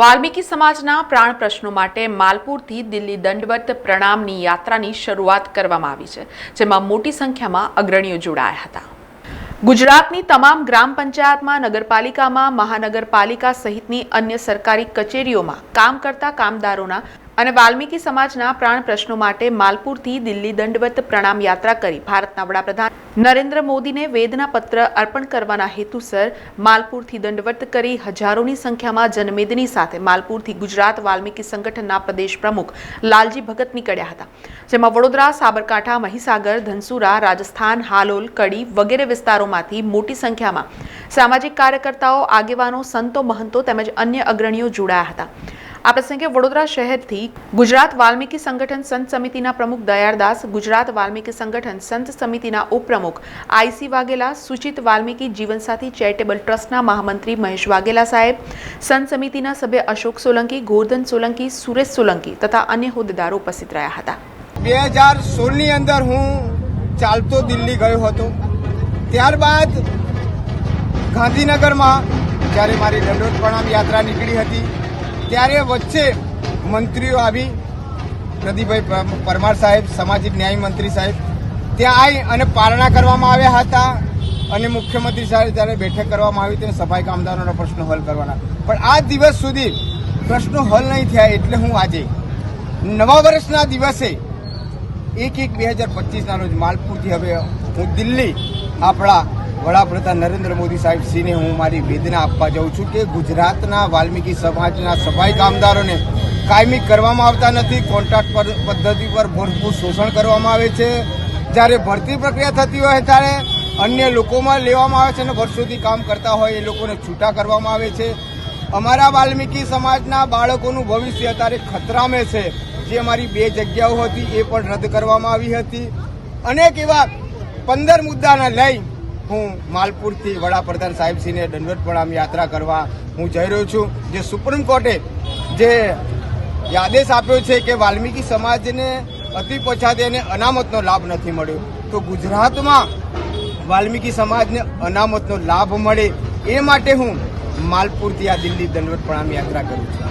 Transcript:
વાલ્મીકી સમાજના પ્રાણ પ્રશ્નો માટે માલપુરથી દિલ્હી દંડવત પ્રણામની યાત્રાની શરૂઆત કરવામાં આવી છે, જેમાં મોટી સંખ્યામાં અગ્રણીઓ જોડાયા હતા. ગુજરાતની તમામ ગ્રામ પંચાયતમાં, નગરપાલિકામાં, મહાનગરપાલિકા સહિતની અન્ય સરકારી કચેરીઓમાં કામ કરતા કામદારોના અને વાલ્મીકી સમાજના પ્રાણ પ્રશ્નો માટે માલપુરથી દિલ્હી દંડવત પ્રણામ યાત્રા કરી ભારતના વડાપ્રધાન નરેન્દ્ર મોદીને વેદના પત્ર અર્પણ કરવાના હેતુસર માલપુરથી દંડવત કરી હજારોની સંખ્યામાં જનમેદની સાથે માલપુરથી ગુજરાત વાલ્મીકી સંગઠનના પ્રદેશ પ્રમુખ લાલજી ભગત નીકળ્યા હતા. જેમાં વડોદરા, સાબરકાંઠા, મહીસાગર, ધનસુરા, રાજસ્થાન, હાલોલ, કડી વગેરે વિસ્તારોમાંથી મોટી સંખ્યામાં સામાજિક કાર્યકર્તાઓ, આગેવાનો, સંતો, મહંતો તેમજ અન્ય અગ્રણીઓ જોડાયા હતા. આ પ્રસંગે વડોદરા શહેરથી ગુજરાત વાલ્મીકી સંગઠન સંત સમિતિના પ્રમુખ દયાળદાસ ગુજરાત વાલ્મીકી સંગઠન સંત સમિતિના ઉપપ્રમુખ આઈસી વાઘેલા, સૂચિત વાલ્મીકી જીવનસાથી ચેરિટેબલ ટ્રસ્ટના મહામંત્રી મહેશ વાઘેલા સાહેબ, સંત સમિતિના સભ્ય અશોક સોલંકી ગોરધન સોલંકી, સુરેશ સોલંકી તથા અન્ય હોદ્દેદારો ઉપસ્થિત રહ્યા હતા. બે હજાર સોળની અંદર હું ચાલતો દિલ્હી ગયો હતો. ત્યારબાદ ગાંધીનગરમાં જ્યારે મારી દંડોત પ્રણામ યાત્રા નીકળી હતી ત્યારે વચ્ચે મંત્રીઓ આવી, પ્રદીપભાઈ પરમાર સાહેબ, સામાજિક ન્યાય મંત્રી સાહેબ, ત્યાં આવી અને પારણા કરવામાં આવ્યા હતા અને મુખ્યમંત્રી સાહેબ જ્યારે બેઠક કરવામાં આવી, ત્યારે સફાઈ કામદારોના પ્રશ્નો હલ કરવાના. પણ આ દિવસ સુધી પ્રશ્નો હલ નહીં થયા એટલે હું આજે નવા વર્ષના દિવસે એક એક બે હજાર પચીસના રોજ માલપુરથી હવે હું દિલ્હી, આપણા વડાપ્રધાન નરેન્દ્ર મોદી સાહેબ શ્રીને હું મારી વેદના આપવા જાઉં છું કે ગુજરાતના વાલ્મીકી સમાજના સફાઈ કામદારોને કાયમી કરવામાં આવતા નથી. કોન્ટ્રાક્ટ પર પદ્ધતિ પર ભરપૂર શોષણ કરવામાં આવે છે. જ્યારે ભરતી પ્રક્રિયા થતી હોય ત્યારે અન્ય લોકોમાં લેવામાં આવે છે અને વર્ષોથી કામ કરતા હોય એ લોકોને છૂટા કરવામાં આવે છે. અમારા વાલ્મીકી સમાજના બાળકોનું ભવિષ્ય અત્યારે ખતરામે છે. જે અમારી બે જગ્યાઓ હતી એ પણ રદ કરવામાં આવી હતી. અનેક એવા પંદર મુદ્દાને લઈ હું માલપુરથી વડાપ્રધાન સાહેબશ્રીને દંડવત પ્રણામ યાત્રા કરવા હું જઈ રહ્યો છું. જે સુપ્રીમ કોર્ટે જે આદેશ આપ્યો છે કે વાલ્મીકી સમાજને અતિ પછાતી અને અનામતનો લાભ નથી મળ્યો, તો ગુજરાતમાં વાલ્મીકી સમાજને અનામતનો લાભ મળે એ માટે હું માલપુરથી આ દિલ્હી દંડવત પ્રણામ યાત્રા કરું છું.